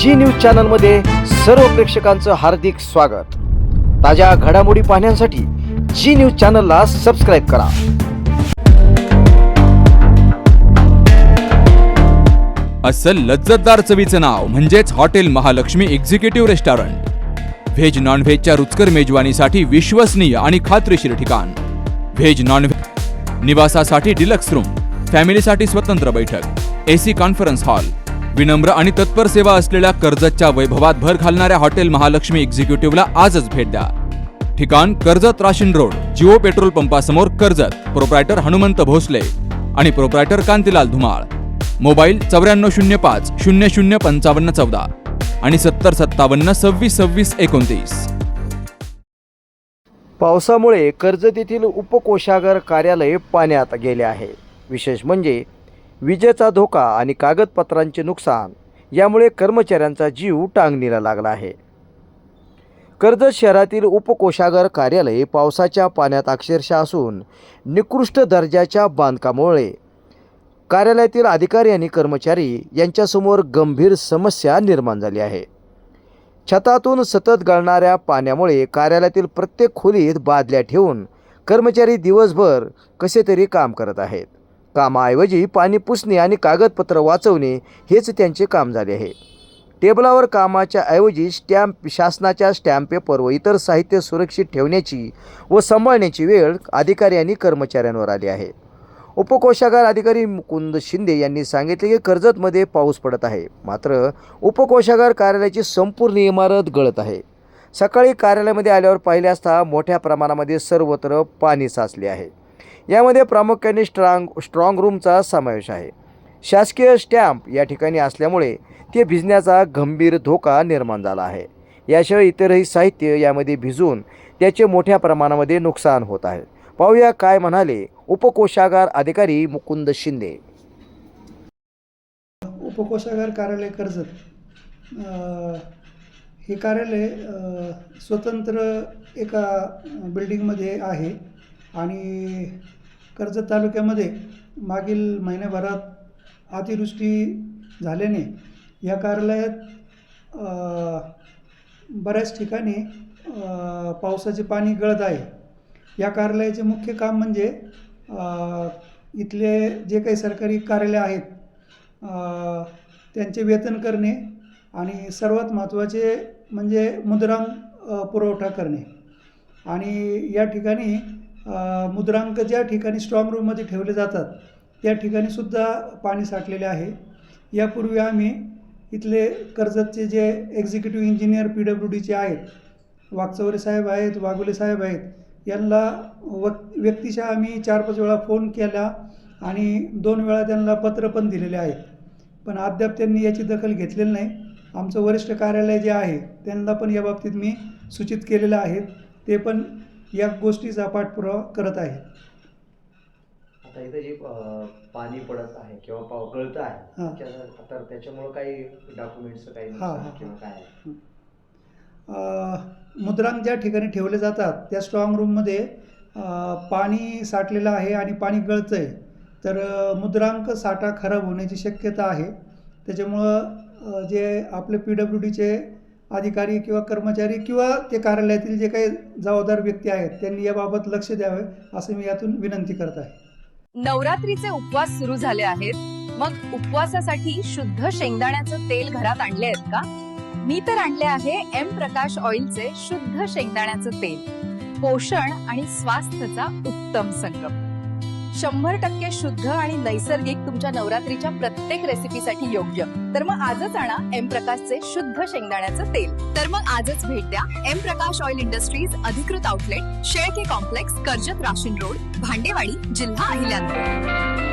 जी news चॅनलमध्ये सर्व प्रेक्षकांचं हार्दिक स्वागत. ताज्या घडामोडी पाहण्यासाठी जी न्यूज चॅनलला सबस्क्राईब करा. असं लज्जतदार चवीचं नाव म्हणजेच hotel Mahalakshmi executive restaurant veg नॉनव्हेजच्या रुचकर मेजवानीसाठी विश्वसनीय आणि खात्रीशीर ठिकाण. व्हेज नॉनव्हेज निवासासाठी डिलक्स रूम फॅमिलीसाठी स्वतंत्र बैठक. एसी कॉन्फरन्स हॉल विनम्र आणि तत्पर सेवा असलेल्या कर्जतच्या वैभवात भर घालणाऱ्या हॉटेल महालक्ष्मी एक्झिक्युटिव्हला आजच भेट द्या. ठिकाण Karjat Rashin road Jio petrol पंपासमोर Karjat proprietor Hanumant Bhosale आणि प्रोप्रायटर कांतीलाल धुमाळ. मोबाईल चौऱ्याण्णव शून्य पाच शून्य शून्य पंचावन्न चौदा आणि सत्तर सत्तावन्न सव्वीस सव्वीस एकोणतीस. पावसामुळे कर्जत येथील उपकोषागार कार्यालय पाण्यात गेले आहे. विशेष म्हणजे विजेचा धोका आणि कागदपत्रांचे नुकसान यामुळे कर्मचाऱ्यांचा जीव टांगणीला लागला आहे. कर्जत शहरातील उपकोषागार कार्यालय पावसाच्या पाण्यात अक्षरशः असून निकृष्ट दर्जाच्या बांधकामामुळे कार्यालयातील अधिकारी आणि कर्मचारी यांच्यासमोर गंभीर समस्या निर्माण झाली आहे. छतातून सतत गळणाऱ्या पाण्यामुळे कार्यालयातील प्रत्येक खोलीत बादल्या ठेवून कर्मचारी दिवसभर कसे तरी काम करत आहेत. कामाऐवजी पाणी पुसणे आणि कागदपत्र वाचवणे हेच त्यांचे काम झाले आहे. टेबलावर कामाच्या ऐवजी स्टॅम्प शासनाच्या स्टॅम्प पेपर व इतर साहित्य सुरक्षित ठेवण्याची व सांभाळण्याची वेळ अधिकारी आणि कर्मचाऱ्यांवर आली आहे. उपकोषागार अधिकारी मुकुंद शिंदे यांनी सांगितले की कर्जतमध्ये पाऊस पडत आहे. मात्र उपकोषागार कार्यालयाची संपूर्ण इमारत गळत आहे. सकाळी कार्यालयामध्ये आल्यावर पाहिले असता मोठ्या प्रमाणामध्ये सर्वत्र पाणी साचले आहे. यामध्ये प्रामुख्याने स्ट्रांग स्ट्रॉंग रूमचा समावेश आहे. शासकीय स्टॅम्प या ठिकाणी असल्यामुळे ते भिजण्याचा गंभीर धोका निर्माण झाला आहे. याशिवाय इतरही साहित्य यामध्ये भिजून त्याचे मोठ्या प्रमाणामध्ये नुकसान होत आहे. पाहूया काय म्हणाले उपकोषागार अधिकारी मुकुंद शिंदे. उपकोषागार कार्यालय कर्जत. हे कार्यालय स्वतंत्र एका बिल्डिंगमध्ये आहे आणि कर्जत तालुक्यामध्ये मागील महिन्याभरात अतिवृष्टी झाल्याने या कार्यालयात बऱ्याच ठिकाणी पावसाचे पाणी गळत आहे. या कार्यालयाचे मुख्य काम म्हणजे इथले जे काही सरकारी कार्यालय आहेत त्यांचे वेतन करणे आणि सर्वात महत्त्वाचे म्हणजे मुद्रांक पुरवठा करणे. आणि या ठिकाणी मुद्रांक ज्या ठिकाणी स्ट्रॉंग रूममध्ये ठेवले जातात त्या ठिकाणी सुद्धा पाणी साठलेले आहे. यापूर्वी आम्ही इथले कर्जतचे जे एक्झिक्युटिव्ह इंजिनियर पी डब्ल्यू डीचे आहेत वागचौरे साहेब आहेत वाघुले साहेब आहेत यांना व व्यक्तिशः आम्ही चार पाच वेळा फोन केला आणि दोन वेळा त्यांना पत्र पण दिलेले आहेत पण अद्याप त्यांनी याची दखल घेतलेली नाही. आमचं वरिष्ठ कार्यालय जे आहे त्यांना पण या बाबतीत मी सूचित केलेलं आहे. ते पण या गोष्टीचा पाठपुरावा करत आहेत आता इथं जे पाणी पडत आहे किंवा पाव गळत आहे हां. तर त्याच्यामुळे काही डॉक्युमेंट्स काही हां, हां, किंवा काय? अ, मुद्रांक ज्या ठिकाणी ठेवले जातात त्या स्ट्रॉंग रूममध्ये अ, पाणी साठलेलं आहे आणि पाणी गळतं आहे तर अ, मुद्रांक साठा खराब होण्याची शक्यता आहे. त्याच्यामुळं अ, जे आपले पी डब्ल्यू डीचे अधिकारी किंवा कर्मचारी किंवा ते कार्यालयातील जे काही जबाबदार व्यक्ती आहेत त्यांनी याबाबत लक्ष द्यावे असं मी यातून विनंती करत आहे. नवरात्रीचे उपवास सुरू झाले आहेत. मग उपवासासाठी शुद्ध शेंगदाण्याचं तेल घरात आणले आहेत का? मी तर आणले आहे एम प्रकाश ऑइलचे शुद्ध शेंगदाण्याचं तेल. पोषण आणि स्वास्थ्याचा उत्तम संगम शंभर टक्के शुद्ध आणि नैसर्गिक तुमच्या नवरात्रीच्या प्रत्येक रेसिपीसाठी योग्य. तर मग आजच आणा एम प्रकाशचे शुद्ध शेंगदाण्याचं तेल. तर मग आजच भेट द्या एम प्रकाश ऑइल इंडस्ट्रीज अधिकृत outlet Shelke complex Karjat Rashin road Bhandewadi जिल्हा अहिल्यानगर.